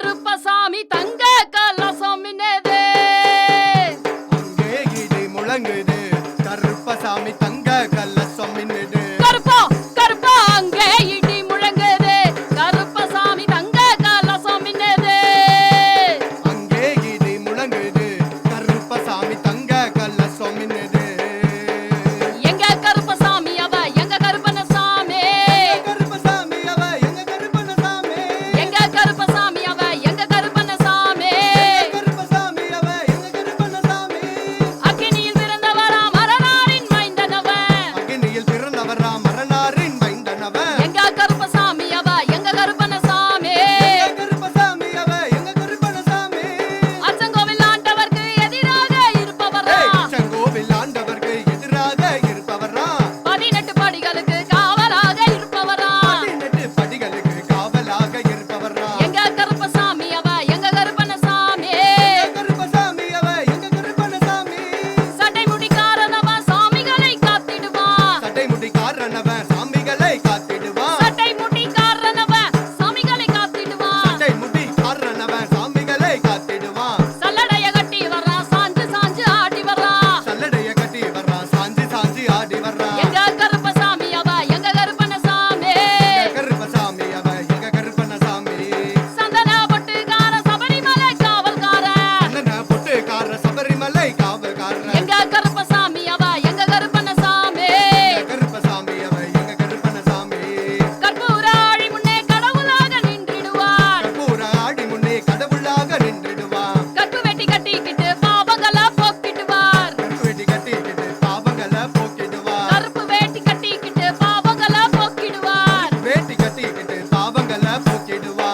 கருப்பசாமி தங்க கலசம் அங்கே இது முழங்குது. கருப்பசாமி மேல போக்கிடுவா